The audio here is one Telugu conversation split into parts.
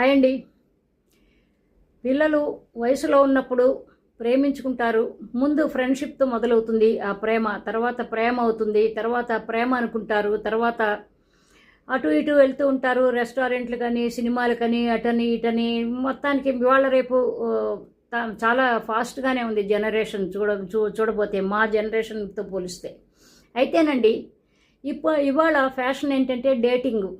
హాయ్ అండి పిల్లలు వయసులో ఉన్నప్పుడు ప్రేమించుకుంటారు. ముందు ఫ్రెండ్షిప్తో మొదలవుతుంది ఆ ప్రేమ. తర్వాత ప్రేమ అవుతుంది. తర్వాత ప్రేమ అనుకుంటారు. తర్వాత అటు ఇటు వెళ్తూ ఉంటారు. రెస్టారెంట్లు కానీ సినిమాలు కానీ అటని ఇటని మొత్తానికి ఇవాళ రేపు తా- చాలా ఫాస్ట్గానే ఉంది జనరేషన్ చూడ చూ చూడబోతే మా జనరేషన్తో పోలిస్తే. అయితేనండి ఇప్పు ఇవాళ ఫ్యాషన్ ఏంటంటే డేటింగ్.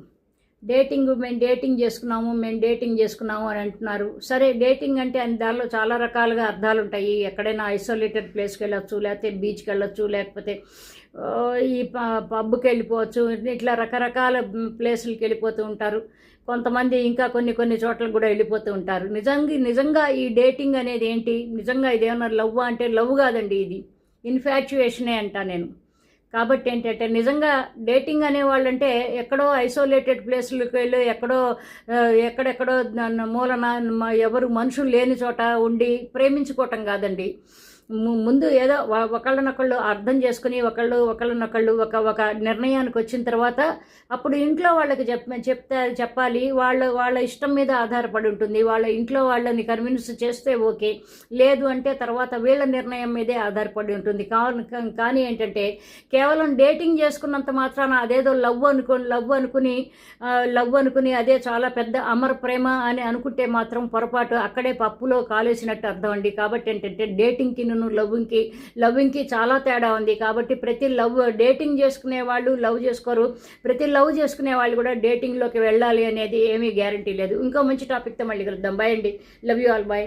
డేటింగ్ మేము డేటింగ్ చేసుకున్నాము మేము డేటింగ్ చేసుకున్నాము అని అంటున్నారు. సరే డేటింగ్ అంటే అన్- దానిలో చాలా రకాలుగా అర్థాలు ఉంటాయి. ఎక్కడైనా ఐసోలేటెడ్ ప్లేస్కి వెళ్ళొచ్చు లేకపోతే బీచ్కి వెళ్ళొచ్చు లేకపోతే ఈ ప- పబ్కి వెళ్ళిపోవచ్చు ఇట్లా రకరకాల ప్లేసులకి వెళ్ళిపోతూ ఉంటారు. కొంతమంది ఇంకా కొన్ని కొన్ని చోట్లకు కూడా వెళ్ళిపోతూ ఉంటారు. నిజంగా నిజంగా ఈ డేటింగ్ అనేది ఏంటి? నిజంగా ఇదేమన్నా లవ్ అంటే లవ్ కాదండి ఇది. ఇన్ఫాచ్యుయేషనే అంట నేను. కాబట్టి ఏంటంటే నిజంగా డేటింగ్ అనేవాళ్ళంటే ఎక్కడో ఐసోలేటెడ్ ప్లేసులకు వెళ్ళి ఎక్కడో ఎక్కడెక్కడో మూలన మ- ఎవరు మనుషులు లేని చోట ఉండి ప్రేమించుకోవటం కాదండి. ముందు ఏదో ఒకళ్ళనొకళ్ళు అర్థం చేసుకుని ఒకళ్ళు ఒకళ్ళనొకళ్ళు ఒక ఒక నిర్ణయానికి వచ్చిన తర్వాత అప్పుడు ఇంట్లో వాళ్ళకి చెప్ చెప్తే చెప్పాలి. వాళ్ళ వాళ్ళ ఇష్టం మీద ఆధారపడి ఉంటుంది. వాళ్ళ ఇంట్లో వాళ్ళని కన్విన్స్ చేస్తే ఓకే. లేదు అంటే తర్వాత వీళ్ళ నిర్ణయం మీదే ఆధారపడి ఉంటుంది. కా- కానీ ఏంటంటే కేవలం డేటింగ్ చేసుకున్నంత మాత్రాన అదేదో లవ్ అనుకుని లవ్ అనుకుని లవ్ అనుకుని అదే చాలా పెద్ద అమర ప్రేమ అని అనుకుంటే మాత్రం పొరపాటు అక్కడే పప్పులో కాలేసినట్టు అర్థం అండి. కాబట్టి ఏంటంటే డేటింగ్కి లవ్ను లవ్వింగ్కి లవ్వింగ్కి చాలా తేడా ఉంది. కాబట్టి ప్రతి లవ్ డేటింగ్ చేసుకునే వాళ్ళు లవ్ చేసుకోరు. ప్రతి లవ్ చేసుకునే వాళ్ళు కూడా డేటింగ్లోకి వెళ్ళాలి అనేది ఏమీ గ్యారంటీ లేదు. ఇంకో మంచి టాపిక్తో మళ్ళీ కలుద్దాం. బాయ్ అండి. Love you all bye